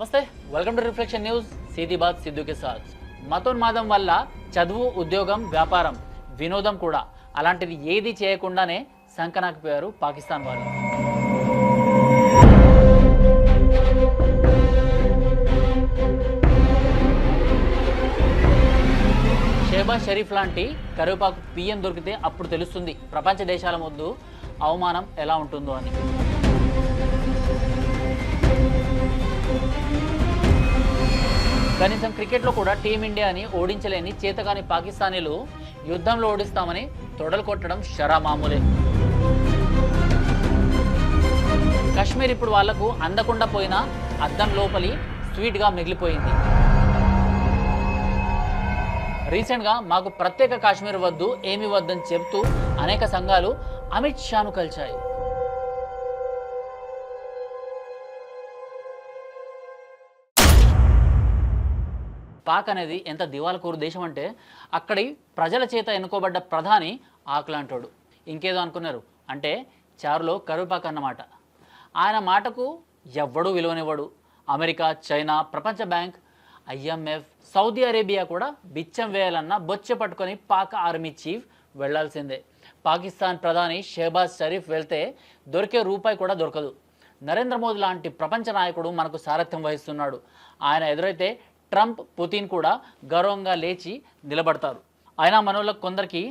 నమస్తే welcome to reflection news సీదీబాద్ సిద్ధుకి సార్ మతోన్మాదం వల్ల చదువు ఉద్యోగం వ్యాపారం వినోదం కూడా అలాంటిది ఏది చేయకుండానే సంకనాకిపోయారు పాకిస్తాన్ వాళ్ళు షేబాజ్ షరీఫ్ లాంటి కరివేపాకు పిఎం దొరికితే అప్పుడు తెలుస్తుంది. ప్రపంచ దేశాల ముందు అవమానం ఎలా ఉంటుందో అని. కనీసం క్రికెట్లో కూడా టీమిండియాని ఓడించలేని చేతగాని పాకిస్తానీలు యుద్ధంలో ఓడిస్తామని తొడలు కొట్టడం షరా మామూలే. కశ్మీర్ ఇప్పుడు వాళ్ళకు అందకుండా పోయిన అద్దం లోపలి స్వీట్గా మిగిలిపోయింది. రీసెంట్గా మాకు ప్రత్యేక కాశ్మీర్ వద్దు ఏమి వద్దని చెబుతూ అనేక సంఘాలు అమిత్ షాను కలిశాయి. పాక్ అనేది ఎంత దివాలకూరు దేశం అంటే అక్కడి ప్రజల చేత ఎన్నుకోబడ్డ ప్రధాని ఆకులాంటోడు ఇంకేదో అనుకున్నారు. అంటే చారులో కరువుపాక్ అన్నమాట. ఆయన మాటకు ఎవ్వడూ విలువనివ్వడు. అమెరికా చైనా ప్రపంచ బ్యాంక్ ఐఎంఎఫ్ సౌదీ అరేబియా కూడా బిచ్చం వేయాలన్న బొచ్చ పట్టుకొని పాక్ ఆర్మీ చీఫ్ వెళ్ళాల్సిందే. పాకిస్తాన్ ప్రధాని షెహబాజ్ షరీఫ్ వెళ్తే దొరికే రూపాయి కూడా దొరకదు. నరేంద్ర మోదీ లాంటి ప్రపంచ నాయకుడు మనకు సారథ్యం వహిస్తున్నాడు. ఆయన ఎదురైతే ట్రంప్ పుతిన్ కూడా గౌరవంగా లేచి నిలబడతారు. అయినా మనోళ్ళకు కొందరికి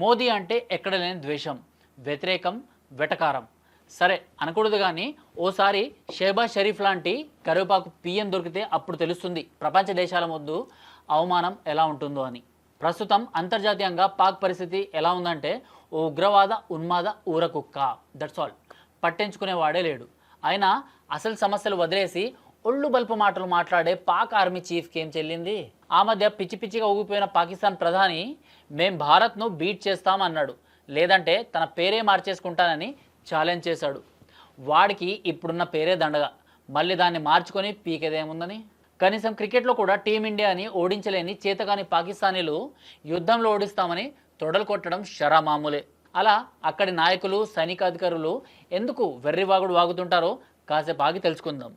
మోదీ అంటే ఎక్కడ లేని ద్వేషం వ్యతిరేకం వెటకారం. సరే అనకూడదు కానీ ఓసారి షేబాజ్ షరీఫ్ లాంటి కరివేపాకు పిఎం దొరికితే అప్పుడు తెలుస్తుంది ప్రపంచ దేశాల ముందు అవమానం ఎలా ఉంటుందో అని. ప్రస్తుతం అంతర్జాతీయంగా పాక్ పరిస్థితి ఎలా ఉందంటే ఓ ఉగ్రవాద ఉన్మాద ఊరకుక్క. దట్స్ ఆల్ పట్టించుకునేవాడే లేడు. అయినా అసలు సమస్యలు వదిలేసి ఒళ్ళు బల్పు మాటలు మాట్లాడే పాక్ ఆర్మీ చీఫ్కి ఏం చెల్లింది? ఆ మధ్య పిచ్చి పిచ్చిగా ఊగిపోయిన పాకిస్తాన్ ప్రధాని మేం భారత్ను బీట్ చేస్తాం అన్నాడు. లేదంటే తన పేరే మార్చేసుకుంటానని ఛాలెంజ్ చేశాడు. వాడికి ఇప్పుడున్న పేరే దండగా. మళ్ళీ దాన్ని మార్చుకొని పీకేదేముందని? కనీసం క్రికెట్లో కూడా టీమిండియాని ఓడించలేని చేతగాని పాకిస్తానీలు యుద్ధంలో ఓడిస్తామని తొడలు కొట్టడం షరామామూలే. అలా అక్కడి నాయకులు సైనికాధికారులు ఎందుకు వెర్రివాగుడు వాగుతుంటారో కాసేపు ఆగి తెలుసుకుందాం.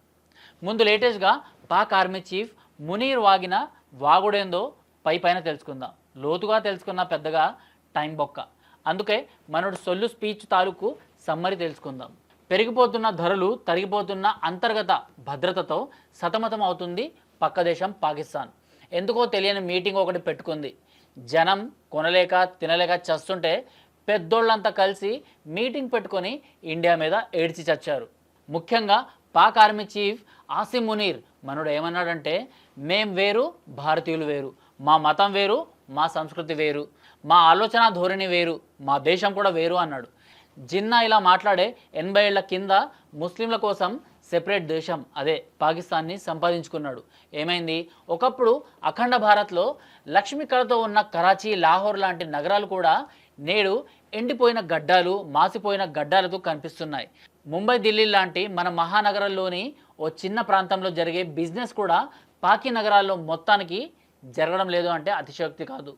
ముందు లేటెస్ట్గా పాక్ ఆర్మీ చీఫ్ మునీర్ వాగిన వాగుడేందో పై పైన తెలుసుకుందాం. లోతుగా తెలుసుకున్న పెద్దగా టైం బొక్క. అందుకే మనడు సొల్లు స్పీచ్ తాలూకు సమ్మరి తెలుసుకుందాం. పెరిగిపోతున్న ధరలు తరిగిపోతున్న అంతర్గత భద్రతతో సతమతం అవుతుంది పక్క దేశం పాకిస్తాన్. ఎందుకో తెలియని మీటింగ్ ఒకటి పెట్టుకుంది. జనం కొనలేక తినలేక చస్తుంటే పెద్దోళ్ళంతా కలిసి మీటింగ్ పెట్టుకొని ఇండియా మీద ఏడ్చి చచ్చారు. ముఖ్యంగా పాక్ ఆర్మీ చీఫ్ ఆసిమ్ మునీర్ మనోడు ఏమన్నాడంటే మేం వేరు భారతీయులు వేరు. మా మతం వేరు మా సంస్కృతి వేరు. మా ఆలోచన ధోరణి వేరు. మా దేశం కూడా వేరు అన్నాడు. జిన్నా ఇలా మాట్లాడే ఎనభై ఏళ్ళ కింద ముస్లింల కోసం సెపరేట్ దేశం అదే పాకిస్తాన్ని సంపాదించుకున్నాడు. ఏమైంది? ఒకప్పుడు అఖండ భారత్లో లక్ష్మీ కళతో ఉన్న కరాచీ లాహోర్ లాంటి నగరాలు కూడా నేడు ఎండిపోయిన గడ్డాలు మాసిపోయిన గడ్డాలతో కనిపిస్తున్నాయి. ముంబై ఢిల్లీ లాంటి మన మహానగరంలోని ఓ చిన్న ప్రాంతంలో జరిగే బిజినెస్ కూడా పాకి నగరాల్లో మొత్తానికి జరగడం లేదు అంటే అతిశయోక్తి కాదు.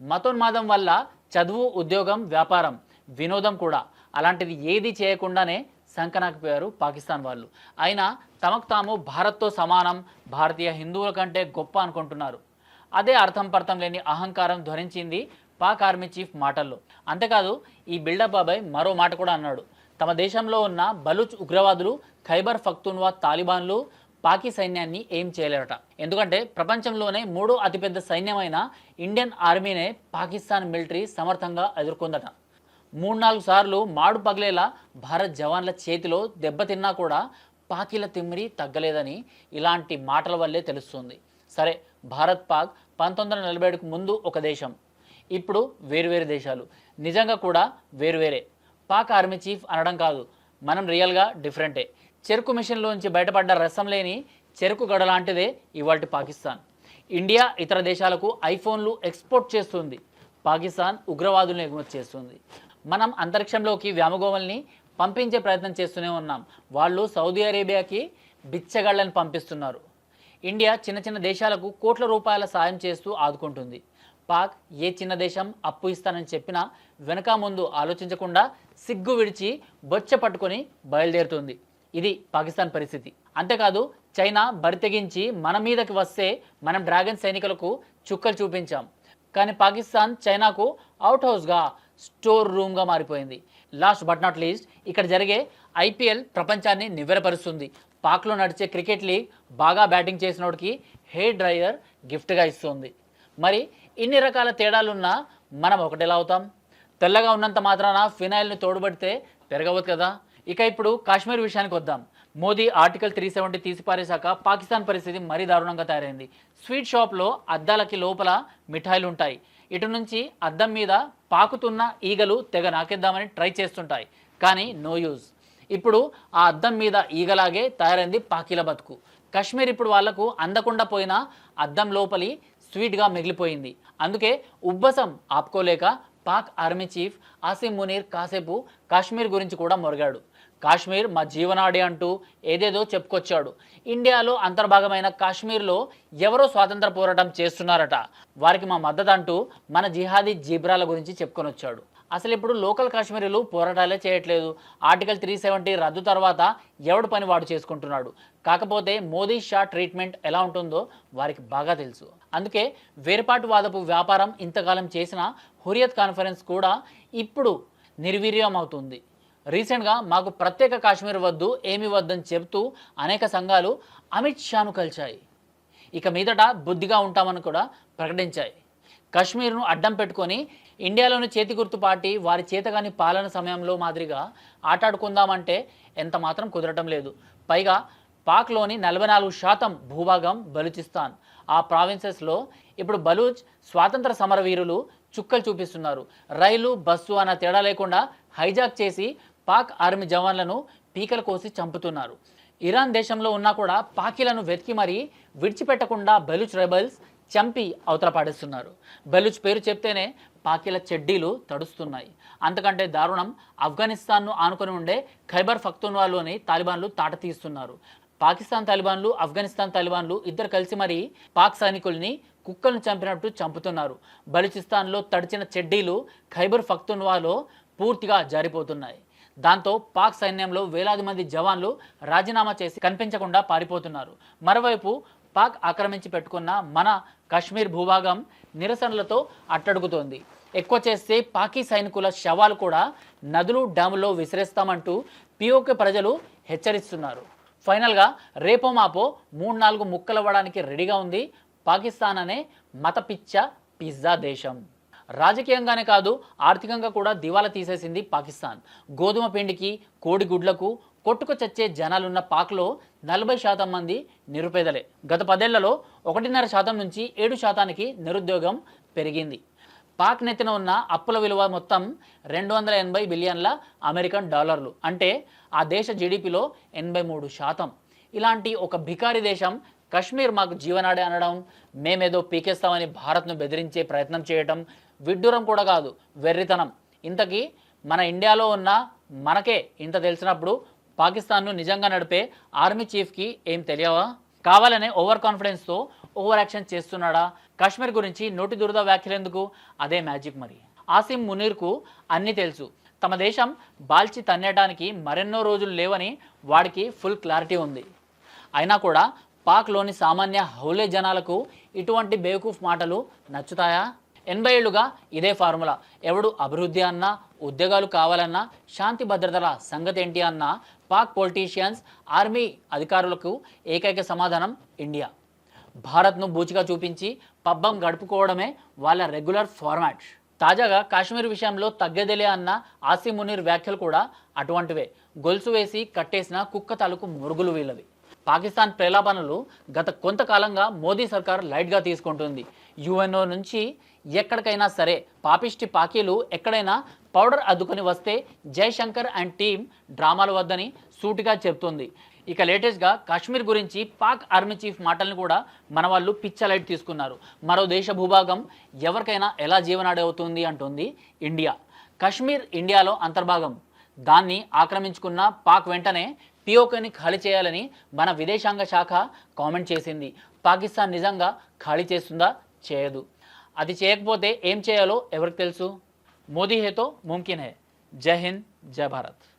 మతోన్మాదం వల్ల చదువు ఉద్యోగం వ్యాపారం వినోదం కూడా అలాంటిది ఏది చేయకుండానే సంకనాకపోయారు పాకిస్తాన్ వాళ్ళు. అయినా తమకు తాము భారత్తో సమానం భారతీయ హిందువుల కంటే గొప్ప అనుకుంటున్నారు. అదే అర్థం పర్థం లేని అహంకారం ధ్వనించింది పాక్ ఆర్మీ చీఫ్ మాటల్లో. అంతేకాదు ఈ బిల్డప్ బాబాయ్ మరో మాట కూడా అన్నాడు. తమ దేశంలో ఉన్న బలూచ్ ఉగ్రవాదులు ఖైబర్ ఫక్తున్వా తాలిబాన్లు పాకీ సైన్యాన్ని ఏం చేయలేరట. ఎందుకంటే ప్రపంచంలోనే మూడో అతిపెద్ద సైన్యమైన ఇండియన్ ఆర్మీనే పాకిస్తాన్ మిలిటరీ సమర్థంగా ఎదుర్కొందట. మూడు నాలుగు సార్లు మాడు పగిలేలా భారత్ జవాన్ల చేతిలో దెబ్బతిన్నా కూడా పాకీల తిమ్మిరి తగ్గలేదని ఇలాంటి మాటల వల్లే తెలుస్తుంది. సరే భారత్ పాక్ పంతొమ్మిది వందల నలభై ఏడుకు ముందు ఒక దేశం. ఇప్పుడు వేరువేరు దేశాలు. నిజంగా కూడా వేరువేరే పాక్ ఆర్మీ చీఫ్ అనడం కాదు మనం రియల్గా డిఫరెంటే. చెరుకు మిషన్లోంచి బయటపడ్డ రసం లేని చెరుకు గడ లాంటిదే ఇవాటి పాకిస్తాన్. ఇండియా ఇతర దేశాలకు ఐఫోన్లు ఎక్స్పోర్ట్ చేస్తుంది. పాకిస్తాన్ ఉగ్రవాదులను ఎగుమతి చేస్తుంది. మనం అంతరిక్షంలోకి వ్యామగోవల్ని పంపించే ప్రయత్నం చేస్తూనే ఉన్నాం. వాళ్ళు సౌదీ అరేబియాకి బిచ్చగాళ్ళని పంపిస్తున్నారు. ఇండియా చిన్న చిన్న దేశాలకు కోట్ల రూపాయల సాయం చేస్తూ ఆదుకుంటుంది. పాక్ ఏ చిన్న దేశం అప్పు ఇస్తానని చెప్పినా వెనక ముందు ఆలోచించకుండా సిగ్గు విడిచి బొచ్చ పట్టుకొని బయలుదేరుతుంది. ఇది పాకిస్తాన్ పరిస్థితి. అంతేకాదు చైనా బరితెగించి మన మీదకి వస్తే మనం డ్రాగన్ సైనికులకు చుక్కలు చూపించాం. కానీ పాకిస్తాన్ చైనాకు అవుట్ హౌస్గా స్టోర్ రూమ్గా మారిపోయింది. లాస్ట్ బట్ నాట్ లీస్ట్ ఇక్కడ జరిగే ఐపీఎల్ ప్రపంచాన్ని నివ్వెరపరుస్తుంది. పాక్లో నడిచే క్రికెట్ లీగ్ బాగా బ్యాటింగ్ చేసినోడికి హెయిర్ డ్రైయర్ గిఫ్ట్గా ఇస్తుంది. మరి ఇన్ని రకాల తేడాలున్నా మనం ఒకటెలా అవుతాం. తెల్లగా ఉన్నంత మాత్రాన ఫినాయిల్ని తోడుబడితే పెరగవద్దు కదా. ఇక ఇప్పుడు కాశ్మీర్ విషయానికి వద్దాం. మోదీ ఆర్టికల్ త్రీ సెవెంటీ తీసిపారేశాక పాకిస్తాన్ పరిస్థితి మరీ దారుణంగా తయారైంది. స్వీట్ షాప్లో అద్దాలకి లోపల మిఠాయిలు ఉంటాయి ఇటు నుంచి అద్దం మీద పాకుతున్న ఈగలు తెగ నాకేద్దామని ట్రై చేస్తుంటాయి. కానీ నో యూజ్. ఇప్పుడు ఆ అద్దం మీద ఈగలాగే తయారైంది పాకీల బతుకు కశ్మీర్ ఇప్పుడు వాళ్ళకు అందకుండా పోయిన అద్దం లోపలి స్వీట్గా మిగిలిపోయింది. అందుకే ఉబ్బసం ఆపుకోలేక పాక్ ఆర్మీ చీఫ్ ఆసిమ్ మునీర్ కాసేపు కాశ్మీర్ గురించి కూడా మొరిగాడు. కాశ్మీర్ మా జీవనాడి అంటూ ఏదేదో చెప్పుకొచ్చాడు. ఇండియాలో అంతర్భాగమైన కాశ్మీర్లో ఎవరో స్వాతంత్ర పోరాటం చేస్తున్నారట. వారికి మా మద్దతు అంటూ మన జిహాదీ జీబ్రాల గురించి చెప్పుకొని వచ్చాడు అసలు ఇప్పుడు లోకల్ కాశ్మీరీలు పోరాటాలే చేయట్లేదు. ఆర్టికల్ త్రీ సెవెంటీ రద్దు తర్వాత ఎవడు పని వాడు చేసుకుంటున్నాడు? కాకపోతే మోదీ షా ట్రీట్మెంట్ ఎలా ఉంటుందో వారికి బాగా తెలుసు. అందుకే వేర్పాటు వాదపు వ్యాపారం ఇంతకాలం చేసిన హురియత్ కాన్ఫరెన్స్ కూడా ఇప్పుడు నిర్వీర్యం అవుతుంది రీసెంట్గా మాకు ప్రత్యేక కాశ్మీర్ వద్దు ఏమి వద్దని చెబుతూ అనేక సంఘాలు అమిత్ షాను కలిశాయి. ఇక మీదట బుద్ధిగా ఉంటామని కూడా ప్రకటించాయి. కశ్మీర్ను అడ్డం పెట్టుకొని ఇండియాలోని చేతి గుర్తు పార్టీ వారి చేతగాని పాలన సమయంలో మాదిరిగా ఆటాడుకుందామంటే ఎంత మాత్రం కుదరటం లేదు. పైగా పాక్లోని నలభై నాలుగు శాతం భూభాగం బలూచిస్తాన్. ఆ ప్రావిన్సెస్లో ఇప్పుడు బలూచ్ స్వాతంత్ర సమరవీరులు చుక్కలు చూపిస్తున్నారు. రైలు బస్సు అన్న తేడా లేకుండా హైజాక్ చేసి పాక్ ఆర్మీ జవాన్లను పీకలు కోసి చంపుతున్నారు. ఇరాన్ దేశంలో ఉన్నా కూడా పాకీలను వెతికి మరీ విడిచిపెట్టకుండా బెలూచ్ రెబల్స్ చంపి అవతల పాడేస్తున్నారు. బెలూచ్ పేరు చెప్తేనే పాకిల చెడ్డీలు తడుస్తున్నాయి. అంతకంటే దారుణం ఆఫ్ఘనిస్తాన్ను ఆనుకొని ఉండే ఖైబర్ ఫక్తున్వాలోని తాలిబాన్లు తాట తీస్తున్నారు. పాకిస్తాన్ తాలిబాన్లు ఆఫ్ఘనిస్తాన్ తాలిబాన్లు ఇద్దరు కలిసి మరీ పాక్ సైనికుల్ని కుక్కలను చంపినట్టు చంపుతున్నారు. బలూచిస్తాన్లో తడిచిన చెడ్డీలు ఖైబర్ ఫక్తున్వాలో పూర్తిగా జారిపోతున్నాయి. దాంతో పాక్ సైన్యంలో వేలాది మంది జవాన్లు రాజీనామా చేసి కనిపించకుండా పారిపోతున్నారు. మరోవైపు పాక్ ఆక్రమించి పెట్టుకున్న మన కాశ్మీర్ భూభాగం నిరసనలతో అట్టడుగుతోంది. ఎక్కువ చేస్తే పాకీ సైనికుల శవాలు కూడా నదులు డ్యాముల్లో విసిరేస్తామంటూ పిఓకే ప్రజలు హెచ్చరిస్తున్నారు. ఫైనల్గా రేపో మాపో మూడు నాలుగు ముక్కలవ్వడానికి రెడీగా ఉంది పాకిస్తాన్ అనే మతపిచ్చ పిజ్జా దేశం. రాజకీయంగానే కాదు ఆర్థికంగా కూడా దివాలా తీసేసింది పాకిస్తాన్. గోధుమ పిండికి కోడిగుడ్లకు కొట్టుకు చచ్చే జనాలున్న పాక్లో నలభై శాతం మంది నిరుపేదలే. గత పదేళ్ళలో ఒకటిన్నర శాతం నుంచి ఏడు శాతానికి నిరుద్యోగం పెరిగింది. పాక్ నెత్తిన ఉన్న అప్పుల విలువ మొత్తం రెండు వందల ఎనభై బిలియన్ల అమెరికన్ డాలర్లు. అంటే ఆ దేశ జీడిపిలో ఎనభై మూడు శాతం. ఇలాంటి ఒక భికారి దేశం కశ్మీర్ మాకు జీవనాడే అనడం మేమేదో పీకేస్తామని భారత్ను బెదిరించే ప్రయత్నం చేయటం విడ్డూరం కూడా కాదు వెర్రితనం. ఇంతకీ మన ఇండియాలో ఉన్న మనకే ఇంత తెలిసినప్పుడు పాకిస్తాన్ను నిజంగా నడిపే ఆర్మీ చీఫ్కి ఏం తెలియవా? కావాలనే ఓవర్ కాన్ఫిడెన్స్తో ఓవర్ యాక్షన్ చేస్తున్నాడా? కాశ్మీర్ గురించి నోటి దురద వ్యాఖ్యలెందుకు అదే మ్యాజిక్ మరి. ఆసిమ్ మునీర్కు అన్నీ తెలుసు. తమ దేశం బాల్చి తన్నేయడానికి మరెన్నో రోజులు లేవని వాడికి ఫుల్ క్లారిటీ ఉంది. అయినా కూడా పాక్లోని సామాన్య హౌలే జనాలకు ఇటువంటి బేవకూఫ్ మాటలు నచ్చుతాయా? ఎనభై ఏళ్ళుగా ఇదే ఫార్ములా. ఎవడు అభివృద్ధి అన్నా ఉద్యోగాలు కావాలన్నా శాంతి భద్రతల సంగతి ఏంటి అన్నా పాక్ పొలిటీషియన్స్ ఆర్మీ అధికారులకు ఏకైక సమాధానం ఇండియా. భారత్ను బూచిగా చూపించి పబ్బం గడుపుకోవడమే వాళ్ళ రెగ్యులర్ ఫార్మాట్ తాజాగా కాశ్మీర్ విషయంలో తగ్గేదేలే అన్న ఆసిమ్ మునీర్ వ్యాఖ్యలు కూడా అటువంటివే. గొలుసు వేసి కట్టేసిన కుక్క తాలూకు మురుగులు వీళ్ళవి. పాకిస్తాన్ ప్రలాపనలు గత కొంతకాలంగా మోదీ సర్కార్ లైట్గా తీసుకుంటుంది. యుఎన్ఓ నుంచి ఎక్కడికైనా సరే పాపిష్టి పాకీలు ఎక్కడైనా పౌడర్ అద్దుకొని వస్తే జయశంకర్ అండ్ టీం డ్రామాలు వద్దని సూటిగా చెప్తుంది ఇక లేటెస్ట్గా కాశ్మీర్ గురించి పాక్ ఆర్మీ చీఫ్ మాటలను కూడా మన వాళ్ళు పిచ్చ లైట్ తీసుకున్నారు. మరో దేశ భూభాగం ఎవరికైనా ఎలా జీవనాడి అవుతుంది అంటుంది ఇండియా. కాశ్మీర్ ఇండియాలో అంతర్భాగం. దాన్ని ఆక్రమించుకున్న పాక్ వెంటనే పిఓకేని ఖాళీ చేయాలని మన విదేశాంగ శాఖ కామెంట్ చేసింది. పాకిస్తాన్ నిజంగా ఖాళీ చేస్తుందా చేయదు. అది చేయకపోతే ఏం చేయాలో ఎవరికి తెలుసు? మోదీ హేతో ముమ్కిన్ హే. జై హింద్ జై భారత్.